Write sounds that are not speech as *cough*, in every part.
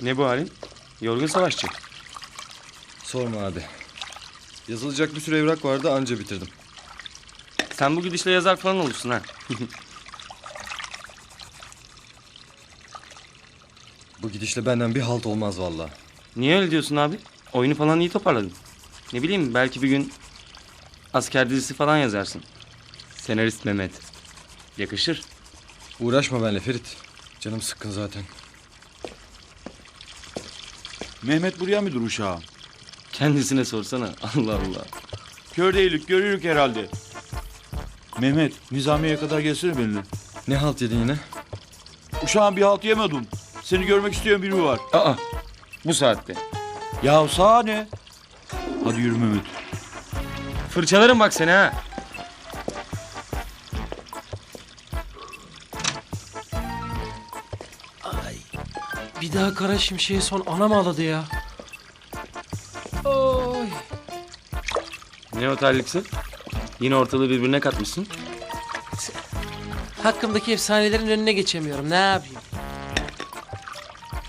Ne bu halin? Yorgun savaşçı. Sorma abi. Yazılacak bir sürü evrak vardı anca bitirdim. Sen bu gidişle yazar falan olursun ha. *laughs* Bu gidişle benden bir halt olmaz vallahi. Niye öyle diyorsun abi? Oyunu falan iyi toparladın. Ne bileyim belki bir gün asker dizisi falan yazarsın. Senarist Mehmet. Yakışır. Uğraşma benimle Ferit. Canım sıkkın zaten. Mehmet buraya mıdır uşağım? Kendisine sorsana. *laughs* Allah Allah. Kör değilik görürük herhalde. Mehmet Nizamiye'ye kadar gelsene benimle. Ne halt yedin yine? Uşağım bir halt yemedim. Seni görmek isteyen biri var. Aa. Bu saatte. Ya sağ ne? Hadi yürü Mehmet. Fırçalarım bak seni ha. Bir daha kara şimşeği son anam ağladı ya. Oy. Ne o terliksi? Yine ortalığı birbirine katmışsın. Hakkımdaki efsanelerin önüne geçemiyorum. Ne yapayım?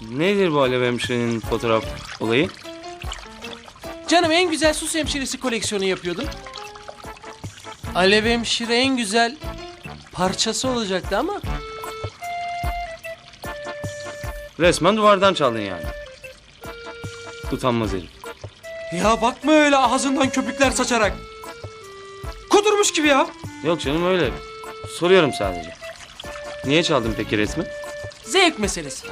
Nedir bu Alev hemşirenin fotoğraf olayı? Canım en güzel sus hemşiresi koleksiyonu yapıyordum. Alev hemşire en güzel parçası olacaktı ama Resmen duvardan çaldın yani. Utanmaz herif. Ya bakma öyle ağzından köpükler saçarak. Kudurmuş gibi ya. Yok canım öyle. Soruyorum sadece. Niye çaldın peki resmi? Zevk meselesi.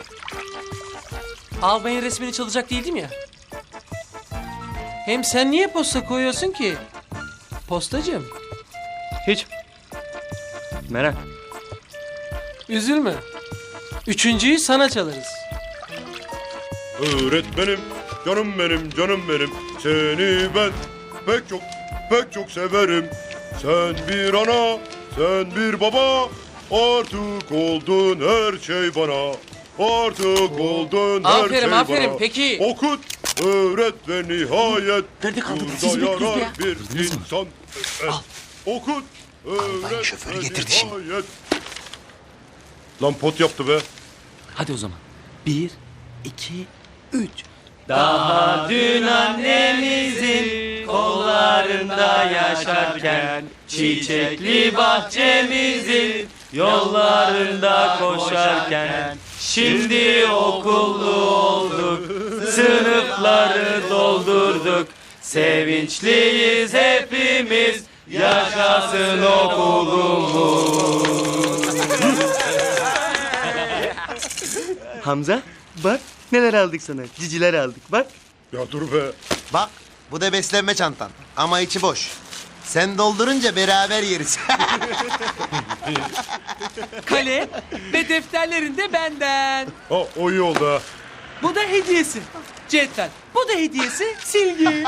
Albayın resmini çalacak değildim ya. Hem sen niye posta koyuyorsun ki? Postacığım. Hiç. Merak. Üzülme. Üçüncüyü sana çalarız. Öğretmenim, canım benim, canım benim. Seni ben pek çok, pek çok severim. Sen bir ana, sen bir baba. Artık oldun her şey bana. Artık oldun her Aferin, şey aferin. bana. Peki. Okut, öğret ve nihayet. Nerede burada Sizi bekliyoruz yarar ya. Bir insan. Evet. Okut, öğret şoförü ve getirdi şimdi. nihayet. Lan pot yaptı be. Hadi o zaman. Bir, iki, üç. Dün annemizin kollarında yaşarken Çiçekli bahçemizin yollarında koşarken Şimdi okullu olduk, sınıfları doldurduk. Sevinçliyiz hepimiz, yaşasın okulumuz. Hamza, bak neler aldık sana. Ciciler aldık, bak. Ya dur be. Bak bu da beslenme çantan ama içi boş. Sen doldurunca beraber yeriz. *laughs* Kale ve defterlerin de benden. Ha, o iyi oldu ha. Bu da hediyesi. Cetvel. Bu da hediyesi. Silgi.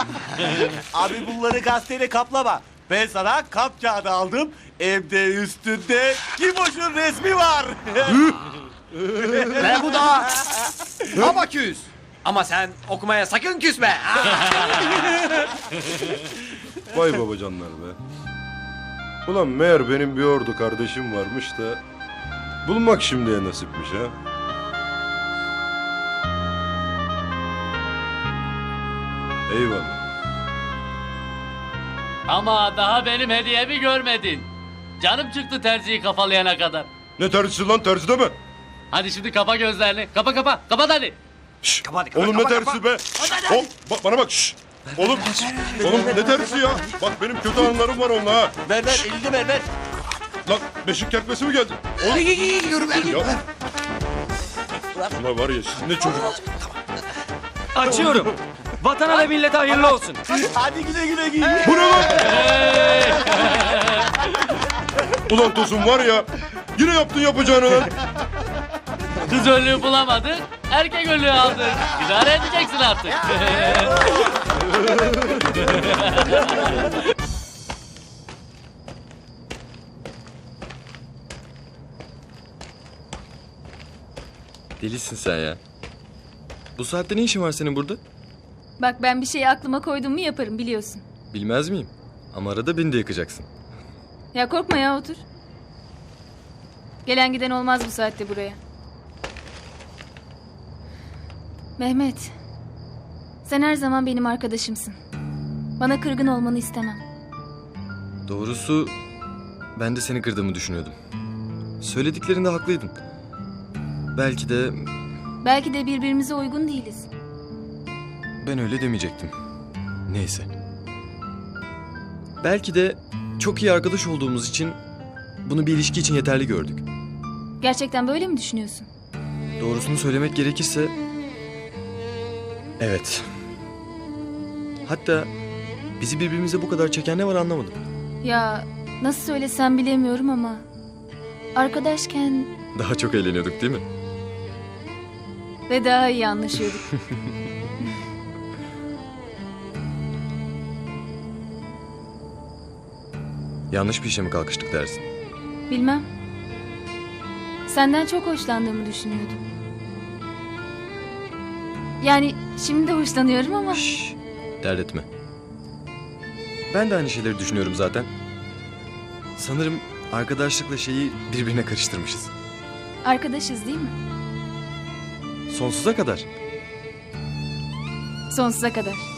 *laughs* Abi bunları gazeteyle kaplama. Ben sana kap kağıdı aldım. Evde üstünde Kimoş'un resmi var. Ne *laughs* bu da? Abaküs. Ama sen okumaya sakın küsme. *laughs* Vay babacanlar be. Ulan meğer benim bir ordu kardeşim varmış da... Bulmak şimdiye nasipmiş ha. Eyvallah. Ama daha benim hediyemi görmedin. Canım çıktı terziyi kafalayana kadar. Ne terzisi lan terzi deme. Hadi şimdi kapa gözlerini. Kapa kapa. Kapat hadi. Şşş, Kapat, kapat, oğlum ne kapat, terzisi be. Hop, bak, bana bak şşş. Oğlum, oğlum ne terzisi ya? Bak benim kötü anılarım var onunla ha. ver ver elini ver ver. Lan beşik kertmesi mi geldi? Oğlum. Yürü ver. Ya. Ulan var ya siz ne çocuk. Açıyorum. Vatana ve millete hayırlı olsun. Hadi güle güle giy. Bu ne lan? Ulan Tosun var ya. Yine yaptın yapacağını lan. Kız önlüğü bulamadık. Erkek önlüğü aldık. İdare edeceksin artık. *laughs* Delisin sen ya. Bu saatte ne işin var senin burada? Bak ben bir şeyi aklıma koydum mu yaparım biliyorsun. Bilmez miyim? Ama arada beni de yakacaksın. Ya korkma ya otur. Gelen giden olmaz bu saatte buraya. Mehmet. Sen her zaman benim arkadaşımsın. Bana kırgın olmanı istemem. Doğrusu ben de seni kırdığımı düşünüyordum. Söylediklerinde haklıydın. Belki de Belki de birbirimize uygun değiliz. ben öyle demeyecektim. Neyse. Belki de çok iyi arkadaş olduğumuz için bunu bir ilişki için yeterli gördük. Gerçekten böyle mi düşünüyorsun? Doğrusunu söylemek gerekirse... Evet. Hatta bizi birbirimize bu kadar çeken ne var anlamadım. Ya nasıl söylesem bilemiyorum ama... Arkadaşken Daha çok eğleniyorduk değil mi? ve daha iyi anlaşıyorduk. *laughs* Yanlış bir işe mi kalkıştık dersin? Bilmem. Senden çok hoşlandığımı düşünüyordum. Yani şimdi de hoşlanıyorum ama... Şşş, dert etme. Ben de aynı şeyleri düşünüyorum zaten. Sanırım arkadaşlıkla şeyi birbirine karıştırmışız. Arkadaşız değil mi? Sonsuza kadar. Sonsuza kadar.